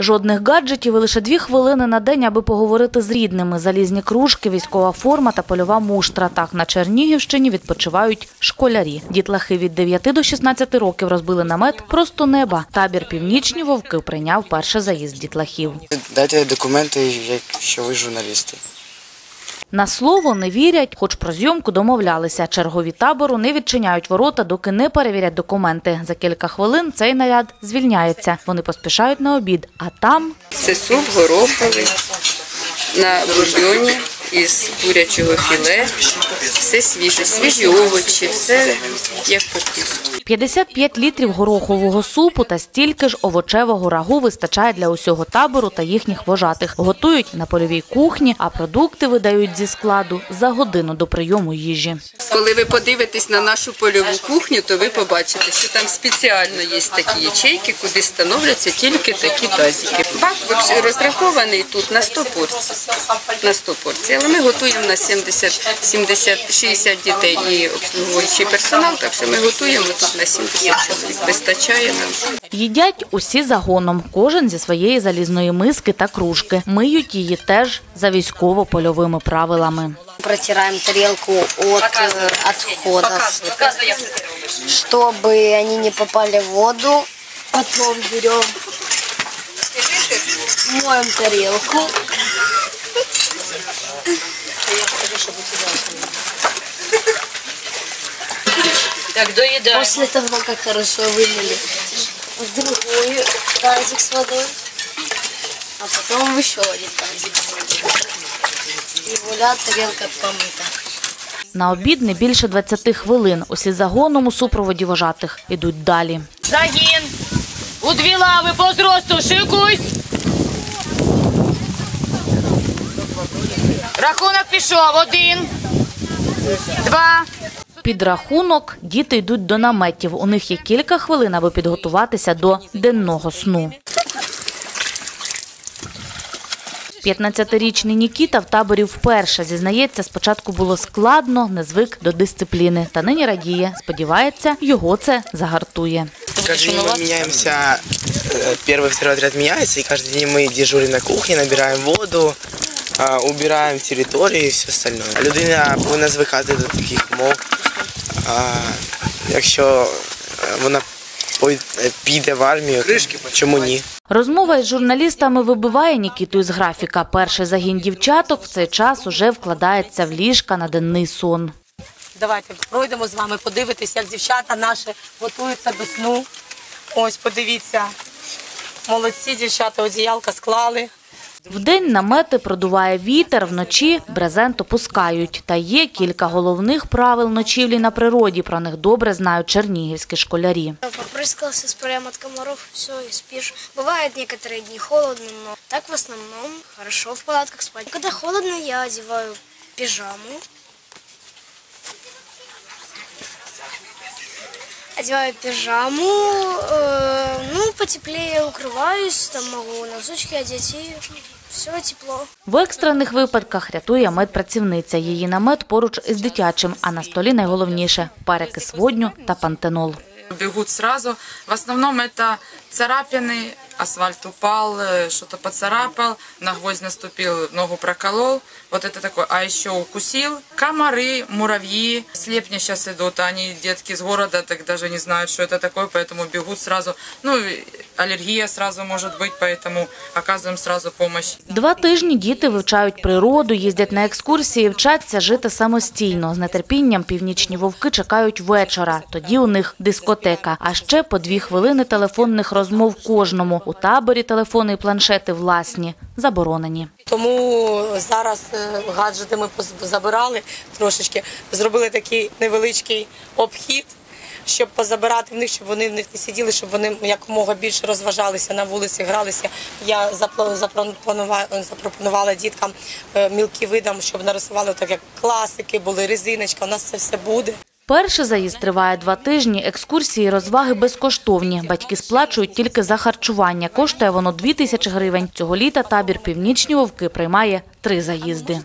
Жодних гаджетів і лише дві хвилини на день, аби поговорити з рідними. Залізні кружки, військова форма та польова муштра. Так на Чернігівщині відпочивають школярі. Дітлахи від 9 до 16 років розбили намет просто неба. Табір північні вовки прийняв перший заїзд дітлахів. Дайте документи, якщо ви журналісти. На слово не вірять, хоч про зйомку домовлялися. Чергові табору не відчиняють ворота, доки не перевірять документи. За кілька хвилин цей наряд звільняється. Вони поспішають на обід, а там Це суп гороховий на бульйоні із курячого філе. Все свіже, свіжі овочі, все як потрібно. 55 літрів горохового супу та стільки ж овочевого рагу вистачає для усього табору та їхніх вожатих. Готують на польовій кухні, а продукти видають зі складу за годину до прийому їжі. Коли ви подивитесь на нашу польову кухню, то ви побачите, що там спеціально є такі ячейки, куди становляться тільки такі тазики. Бак розрахований тут на 100 порцій. На 100 порцій. Але ми готуємо на 70, 70, 60 дітей і обслуговуючий персонал, так що ми готуємо тут на 70 чоловік. Вистачає нам. Їдять усі загоном, кожен зі своєї залізної миски та кружки. Миють її теж за військово-польовими правилами. Протираем тарелку от э, отходов, чтобы они не попали в воду. Потом берем, моем тарелку. Так, доїдай. После того, как хорошо вымыли, в другой тазик с водой, а потом в еще один тазик с водой. И вуля тарелка помыта. На обід не більше 20 хвилин. Усі загоном у супроводі вожатих ідуть далі. Загін. У дві лави по зросту шикуйсь. Рахунок пішов. Один. Два. Під рахунок діти йдуть до наметів. У них є кілька хвилин, аби підготуватися до денного сну. 15-річний Нікіта в таборі вперше зізнається, спочатку було складно, не звик до дисципліни. Та нині радіє. Сподівається, його це загартує. Каждый день мы меняемся, э, первый, второй отряд меняется, и каждый день мы дежурим на кухне, набираем воду, а, убираем территорию и все остальное. Людина повинна звикати до таких умов. А, Якщо вона піде в армію, то чому ні? Розмова із журналістами вибиває Нікіту із графіка. Перший загін дівчаток в цей час уже вкладається в ліжка на денний сон. Давайте пройдемо з вами, подивитись, як дівчата наші готуються до сну. Ось, подивіться. Молодці дівчата, одіялка склали. Вдень намети продуває вітер, вночі брезент опускають. Та є кілька головних правил ночівлі на природі. Про них добре знають чернігівські школярі. Попрыскался, спреем от комаров, все, и спишь. Бывает некоторые дни холодно, но так в основном хорошо в палатках спать. Когда холодно, я одеваю пижаму. Одеваю пижаму, э, ну, потеплее укрываюсь, там могу носочки одеть, и все тепло. В екстрених випадках рятує медпрацівниця. Її намет поруч із дитячим, а на столі найголовніше перекис водню та пантенол. бегут сразу. В основном это царапины, асфальт упал, э, что-то поцарапал, на гвоздь наступил, ногу проколол. Вот это такое. А еще укусил. Комары, муравьи, слепни сейчас идут, они детки с города, так даже не знают, что это такое, поэтому бегут сразу. Ну, аллергия сразу может быть, поэтому оказываем сразу помощь. Два тижні діти вивчають природу, їздять на екскурсії, вчаться жити самостійно. З нетерпінням північні вовки чекають вечора. Тоді у них дискотека. А ще по дві хвилини телефонних розмов кожному. У таборі телефони і планшети власні заборонені. Тому зараз е, гаджети ми поз- забирали трошечки, зробили такий невеличкий обхід, щоб позабирати в них, щоб вони в них не сиділи, щоб вони якомога більше розважалися на вулиці, гралися. Я запропонувала, діткам е, мілкі видам, щоб нарисували так, як класики, були резиночка. У нас це все буде. Перший заїзд триває два тижні. Екскурсії і розваги безкоштовні. Батьки сплачують тільки за харчування. Коштує воно дві тисячі гривень. Цього літа табір Північні вовки приймає три заїзди.